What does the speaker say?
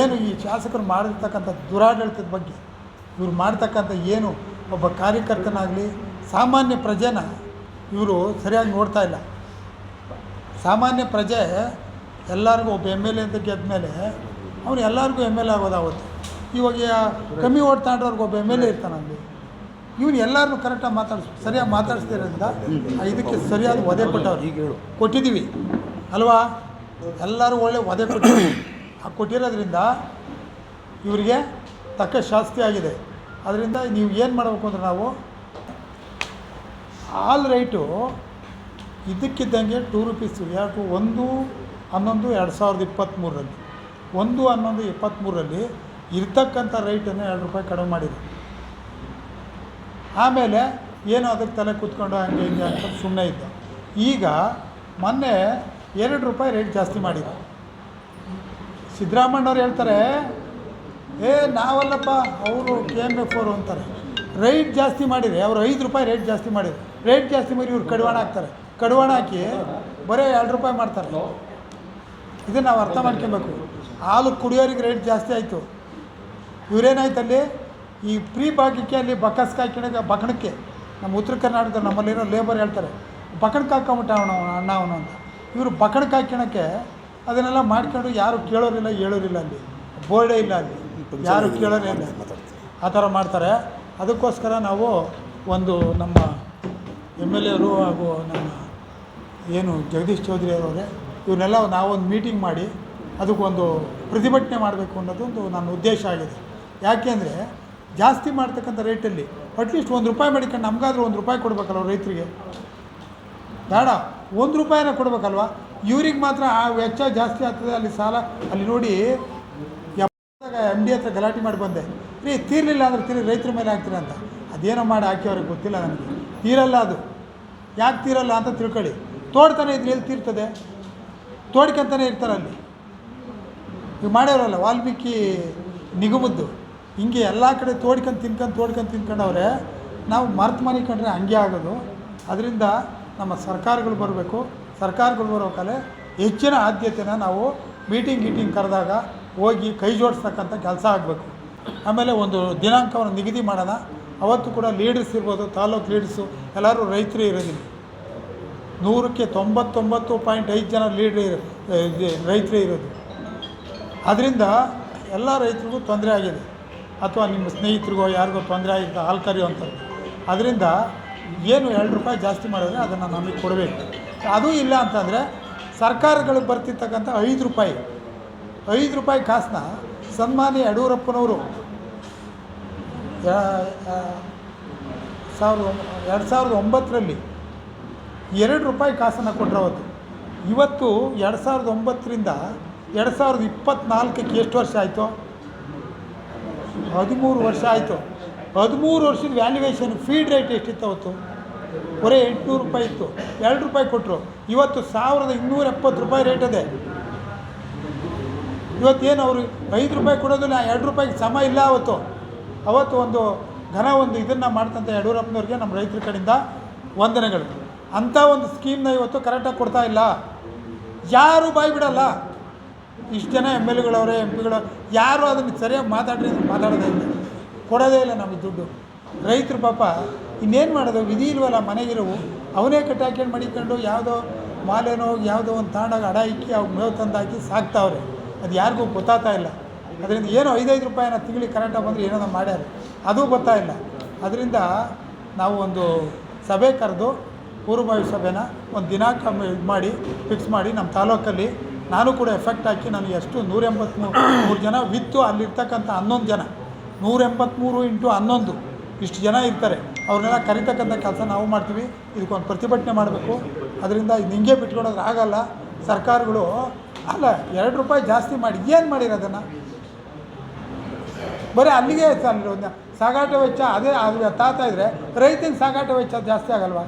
ಏನು ಈ ಶಾಸಕರು ಮಾಡಿರ್ತಕ್ಕಂಥ ದುರಾಡಳಿತದ ಬಗ್ಗೆ, ಇವರು ಮಾಡ್ತಕ್ಕಂಥ ಏನು ಒಬ್ಬ ಕಾರ್ಯಕರ್ತನಾಗಲಿ, ಸಾಮಾನ್ಯ ಪ್ರಜೆನ ಇವರು ಸರಿಯಾಗಿ ನೋಡ್ತಾ ಇಲ್ಲ. ಸಾಮಾನ್ಯ ಪ್ರಜೆ ಎಲ್ಲರಿಗೂ ಒಬ್ಬ ಎಂ ಎಲ್ ಎ ಅಂತ ಗೆದ್ದ ಮೇಲೆ ಅವನು ಎಲ್ಲರಿಗೂ ಎಂ ಎಲ್ ಎ ಆಗೋದಾಗುತ್ತೆ. ಇವಾಗ ಕಮ್ಮಿ ಓಟ್ ತಗೊಂಡ್ರವ್ರಿಗೆ ಒಬ್ಬ ಎಂ ಎಲ್ ಎ ಇರ್ತಾನಲ್ಲಿ ಇವನು ಎಲ್ಲರನ್ನೂ ಕರೆಕ್ಟಾಗಿ ಮಾತಾಡಿಸ್, ಸರಿಯಾಗಿ ಮಾತಾಡಿಸ್ತಿರೋದ್ರಿಂದ ಇದಕ್ಕೆ ಸರಿಯಾದ ಒದೆ ಕೊಟ್ಟವ್ರು. ಈಗ ಹೇಳು ಕೊಟ್ಟಿದ್ದೀವಿ. ಅಲ್ವಾ? ಎಲ್ಲರೂ ಒಳ್ಳೆ ಒದೆ ಆ ಕೊಟ್ಟಿರೋದ್ರಿಂದ ಇವರಿಗೆ ತಕ್ಕ ಶಾಸ್ತಿ ಆಗಿದೆ. ಅದರಿಂದ ನೀವು ಏನು ಮಾಡಬೇಕು ಅಂದರೆ ನಾವು ಆಲ್ ರೈಟು ಇದಕ್ಕಿದ್ದಂಗೆ ಟೂ ರುಪೀಸ್ ಯಾಕೆ ಒಂದು ಹನ್ನೊಂದು ಎರಡು ಸಾವಿರದ ಇಪ್ಪತ್ತ್ಮೂರರಲ್ಲಿ ಒಂದು ಹನ್ನೊಂದು ಇಪ್ಪತ್ತ್ಮೂರರಲ್ಲಿ ಇರ್ತಕ್ಕಂಥ ರೈಟನ್ನು ಎರಡು ರೂಪಾಯಿ ಕಡಿಮೆ ಮಾಡಿದೆ. ಆಮೇಲೆ ಏನೋ ಅದಕ್ಕೆ ತಲೆ ಕೂತ್ಕೊಂಡು ಹಂಗೆ ಹಿಂಗೆ ಅಂತ ಸುಮ್ಮನೆ ಇದ್ದ. ಈಗ ಮೊನ್ನೆ ಎರಡು ರೂಪಾಯಿ ರೇಟ್ ಜಾಸ್ತಿ ಮಾಡಿದ್ರು ಸಿದ್ದರಾಮಣ್ಣವ್ರು ಹೇಳ್ತಾರೆ, ಏ, ನಾವಲ್ಲಪ್ಪ, ಅವರು ಕೆ ಎಂ ಎಫ್ ಅವರು ಅಂತಾರೆ. ರೇಟ್ ಜಾಸ್ತಿ ಮಾಡಿರಿ ಅವರು ಐದು ರೂಪಾಯಿ ರೇಟ್ ಜಾಸ್ತಿ ಮಾಡಿದ್ರು ರೇಟ್ ಜಾಸ್ತಿ ಮಾಡಿ ಇವ್ರು ಕಡಿವಾಣ ಹಾಕ್ತಾರೆ. ಕಡಿವಾಣ ಹಾಕಿ ಬರೀ ಎರಡು ರೂಪಾಯಿ ಮಾಡ್ತಾರೆ. ಇದನ್ನು ನಾವು ಅರ್ಥ ಮಾಡ್ಕೊಬೇಕು. ಹಾಲು ಕುಡಿಯೋರಿಗೆ ರೇಟ್ ಜಾಸ್ತಿ ಆಯಿತು. ಇವರೇನಾಯ್ತು ಅಲ್ಲಿ? ಈ ಪ್ರೀ ಭಾಗ್ಯಕ್ಕೆ ಅಲ್ಲಿ ಬಕಸ್ ಕಾಯ್ಕೊಳಗೆ ಬಕಣಕ್ಕೆ, ನಮ್ಮ ಉತ್ತರ ಕರ್ನಾಟಕದ ನಮ್ಮಲ್ಲಿರೋ ಲೇಬರ್ ಹೇಳ್ತಾರೆ, ಬಕಣಕ್ಕೆ ಹಾಕೊಂಬಿಟ್ಟ ಅವನು, ಅಣ್ಣ ಅವನು ಅಂತ. ಇವರು ಬಕಣಕ್ಕೆ ಹಾಕ್ಯಣಕ್ಕೆ ಅದನ್ನೆಲ್ಲ ಮಾಡ್ಕೊಂಡು ಯಾರು ಕೇಳೋರಿಲ್ಲ ಹೇಳೋರಿಲ್ಲ ಅಲ್ಲಿ. ಬೋರ್ಡೇ ಇಲ್ಲ ಅಲ್ಲಿ. ಯಾರು ಕೇಳೋರೇ ಇಲ್ಲ. ಆ ಥರ ಮಾಡ್ತಾರೆ. ಅದಕ್ಕೋಸ್ಕರ ನಾವು ಒಂದು ನಮ್ಮ ಎಂ ಎಲ್ ಎರು ಹಾಗೂ ನಮ್ಮ ಏನು ಜಗದೀಶ್ ಚೌಧರಿ ಅವರವರೇ ಇವನ್ನೆಲ್ಲ ನಾವೊಂದು ಮೀಟಿಂಗ್ ಮಾಡಿ ಅದಕ್ಕೊಂದು ಪ್ರತಿಭಟನೆ ಮಾಡಬೇಕು ಅನ್ನೋದೊಂದು ನನ್ನ ಉದ್ದೇಶ ಆಗಿದೆ. ಯಾಕೆಂದರೆ ಜಾಸ್ತಿ ಮಾಡ್ತಕ್ಕಂಥ ರೇಟಲ್ಲಿ ಅಟ್ಲೀಸ್ಟ್ ಒಂದು ರೂಪಾಯಿ ಮಾಡಿಕೊಂಡು ನಮಗಾದ್ರೂ ಒಂದು ರೂಪಾಯಿ ಕೊಡಬೇಕಲ್ಲ ರೈತರಿಗೆ. ಬೇಡ. ಒಂದು ರೂಪಾಯಿನ ಕೊಡಬೇಕಲ್ವ? ಇವ್ರಿಗೆ ಮಾತ್ರ ಆ ವೆಚ್ಚ ಜಾಸ್ತಿ ಆಗ್ತದೆ, ಅಲ್ಲಿ ಸಾಲ. ಅಲ್ಲಿ ನೋಡಿ ಎಂ ಡಿ ಹತ್ರ ಗಲಾಟೆ ಮಾಡಿ ಬಂದೆ. ರೀ, ತೀರಲಿಲ್ಲ ಅಂದ್ರೆ ತೀರಿ, ರೈತರ ಮೇಲೆ ಹಾಕ್ತೀರ ಅಂತ. ಅದೇನೋ ಮಾಡಿ ಹಾಕಿ ಅವ್ರಿಗೆ ಗೊತ್ತಿಲ್ಲ ನನಗೆ. ತೀರಲ್ಲ ಅದು. ಯಾಕೆ ತೀರಲ್ಲ ಅಂತ ತಿಳ್ಕೊಳ್ಳಿ. ತೋಡ್ತಾನೆ ಇದ್ರೆ ಎಲ್ಲಿ ತೀರ್ತದೆ? ತೋಡ್ಕೊಂತಾನೆ ಇರ್ತಾರೆ ಅಲ್ಲಿ. ಈಗ ಮಾಡ್ಯಾರಲ್ಲ ವಾಲ್ಮೀಕಿ ನಿಗಮದ್ದು. ಹಿಂಗೆ ಎಲ್ಲ ಕಡೆ ತೋಡ್ಕೊಂಡು ತಿನ್ಕೊಂಡು, ತೋಡ್ಕೊಂಡು ತಿನ್ಕೊಂಡವ್ರೆ, ನಾವು ಮರ್ತು ಮನೆ ಕಂಡ್ರೆ ಹಂಗೆ ಆಗೋದು. ಅದರಿಂದ ನಮ್ಮ ಸರ್ಕಾರಗಳು ಬರಬೇಕು. ಸರ್ಕಾರಗಳು ಬರೋಕಾಲೆ ಹೆಚ್ಚಿನ ಆದ್ಯತೆನ ನಾವು ಮೀಟಿಂಗ್ ಗೀಟಿಂಗ್ ಕರೆದಾಗ ಹೋಗಿ ಕೈ ಜೋಡಿಸ್ತಕ್ಕಂಥ ಕೆಲಸ ಆಗಬೇಕು. ಆಮೇಲೆ ಒಂದು ದಿನಾಂಕವನ್ನು ನಿಗದಿ ಮಾಡೋಣ. ಅವತ್ತು ಕೂಡ ಲೀಡರ್ಸ್ ಇರ್ಬೋದು, ತಾಲೂಕು ಲೀಡರ್ಸು ಎಲ್ಲರೂ ರೈತರೇ ಇರೋದಿಲ್ಲ. ನೂರಕ್ಕೆ ತೊಂಬತ್ತೊಂಬತ್ತು ಪಾಯಿಂಟ್ ಐದು ಜನ ಲೀಡ್ರ್ ರೈತರೇ ಇರೋದು. ಅದರಿಂದ ಎಲ್ಲ ರೈತರಿಗೂ ತೊಂದರೆ ಆಗಿದೆ. ಅಥವಾ ನಿಮ್ಮ ಸ್ನೇಹಿತರಿಗೋ, ಯಾರಿಗೋ ತೊಂದರೆ ಆಗಿದೆ ಹಾಲು ಕರೆಯುವಂಥದ್ದು ಅದರಿಂದ ಏನು ಎರಡು ರೂಪಾಯಿ ಜಾಸ್ತಿ ಮಾಡಿದ್ರೆ ಅದನ್ನು ನಮಗೆ ಕೊಡಬೇಕು. ಅದು ಇಲ್ಲ ಅಂತಂದರೆ ಸರ್ಕಾರಗಳಿಗೆ ಬರ್ತಿರ್ತಕ್ಕಂಥ ಐದು ರೂಪಾಯಿ ಐದು ರೂಪಾಯಿ ಕಾಸನ್ನ ಸನ್ಮಾನ್ಯ ಯಡಿಯೂರಪ್ಪನವರು ಸಾವಿರದ ಎರಡು ಸಾವಿರದ ಒಂಬತ್ತರಲ್ಲಿ ಎರಡು ರೂಪಾಯಿ ಕಾಸನ್ನು ಕೊಟ್ಟರು ಅವತ್ತು. ಇವತ್ತು ಎರಡು ಸಾವಿರದ ಒಂಬತ್ತರಿಂದ ಎರಡು ಸಾವಿರದ ಇಪ್ಪತ್ತ್ನಾಲ್ಕಕ್ಕೆ ಎಷ್ಟು ವರ್ಷ ಆಯಿತು? ಹದಿಮೂರು ವರ್ಷ ಆಯಿತು. ಹದಿಮೂರು ವರ್ಷದ ವ್ಯಾಲ್ಯೂಯೇಷನ್ ಫೀಡ್ ರೇಟ್ ಎಷ್ಟಿತ್ತು ಅವತ್ತು? ಬರೀ ಎಂಟುನೂರು ರೂಪಾಯಿ ಇತ್ತು. ಎರಡು ರೂಪಾಯಿ ಕೊಟ್ಟರು ಇವತ್ತು ಸಾವಿರದ ಇನ್ನೂರ ಎಪ್ಪತ್ತು ರೂಪಾಯಿ ರೇಟ್ ಇದೆ. ಇವತ್ತೇನು ಅವರು ಐದು ರೂಪಾಯಿ ಕೊಡೋದಿಲ್ಲ, ಎರಡು ರೂಪಾಯಿಗೆ ಸಮ ಇಲ್ಲ ಅವತ್ತು. ಅವತ್ತು ಒಂದು ಘನ ಒಂದು ಇದನ್ನು ಮಾಡ್ತಂಥ ಯಡಿಯೂರಪ್ಪನವ್ರಿಗೆ ನಮ್ಮ ರೈತರ ಕಡೆಯಿಂದ ವಂದನೆಗಳು. ಅಂಥ ಒಂದು ಸ್ಕೀಮ್ನ ಇವತ್ತು ಕರೆಕ್ಟಾಗಿ ಕೊಡ್ತಾ ಇಲ್ಲ. ಯಾರು ಬಾಯಿ ಬಿಡಲ್ಲ. ಇಷ್ಟು ಜನ ಎಂ ಎಲ್ ಎಗಳವರೇ ಎಂ ಪಿಗಳು ಯಾರು ಅದನ್ನು ಸರಿಯಾಗಿ ಮಾತಾಡ್ರಿ ಮಾತಾಡೋದೇ ಇಲ್ಲ. ಕೊಡೋದೇ ಇಲ್ಲ ನಮಗೆ ದುಡ್ಡು. ರೈತರು ಪಾಪ ಇನ್ನೇನು ಮಾಡೋದು? ವಿಧಿ ಇಲ್ವಲ್ಲ ಮನೆಗಿರವು ಅವನೇ ಕಟ್ಟಾಕೊಂಡು ಮಡಿಕೊಂಡು ಯಾವುದೋ ಮಾಲೇನೋ, ಯಾವುದೋ ಒಂದು ತಾಂಡಾಗ ಅಡ ಇಕ್ಕಿ ಅವು ಮೇವು ತಂದಾಕಿ ಸಾಕ್ತಾವ್ರೆ. ಅದು ಯಾರಿಗೂ ಗೊತ್ತಾಗ್ತಾ ಇಲ್ಲ. ಅದರಿಂದ ಏನೋ ಐದೈದು ರೂಪಾಯಿನ ತಿಂಗಳಿಗೆ ಕರೆಂಟಾಗಿ ಬಂದರೆ ಏನೋ ಮಾಡ್ಯಾರ. ಅದು ಗೊತ್ತಾ ಇಲ್ಲ. ಅದರಿಂದ ನಾವು ಒಂದು ಸಭೆ ಕರೆದು ಪೂರ್ವಭಾವಿ ಸಭೆನ ಒಂದು ದಿನಾಂಕ ಇದು ಮಾಡಿ ಫಿಕ್ಸ್ ಮಾಡಿ ನಮ್ಮ ತಾಲೂಕಲ್ಲಿ ನಾನು ಕೂಡ ಎಫೆಕ್ಟ್ ಹಾಕಿ ನನಗೆ ಎಷ್ಟು ನೂರ ಮೂರು ಜನ ವಿತ್ತು ಅಲ್ಲಿರ್ತಕ್ಕಂಥ ಹನ್ನೊಂದು ಜನ. ನೂರ ಎಂಬತ್ತ್ಮೂರು ಇಂಟು ಹನ್ನೊಂದು. ಇಷ್ಟು ಜನ ಇರ್ತಾರೆ. ಅವ್ರನ್ನೆಲ್ಲ ಕರಿತಕ್ಕಂಥ ಕೆಲಸ ನಾವು ಮಾಡ್ತೀವಿ. ಇದಕ್ಕೊಂದು ಪ್ರತಿಭಟನೆ ಮಾಡಬೇಕು. ಅದರಿಂದ ಇದು ಹಿಂಗೆ ಬಿಟ್ಕೊಳೋದ್ರೆ ಆಗಲ್ಲ ಸರ್ಕಾರಗಳು ಅಲ್ಲ, ಎರಡು ರೂಪಾಯಿ ಜಾಸ್ತಿ ಮಾಡಿ ಏನು ಮಾಡಿರೋದನ್ನು ಬರೀ ಅಲ್ಲಿಗೆ ಸಾಗಾಟ ವೆಚ್ಚ, ಅದೇ, ಅದು ತಾತ ಇದ್ದರೆ ರೈತನ ಸಾಗಾಟ ವೆಚ್ಚ ಜಾಸ್ತಿ ಆಗಲ್ವಾ?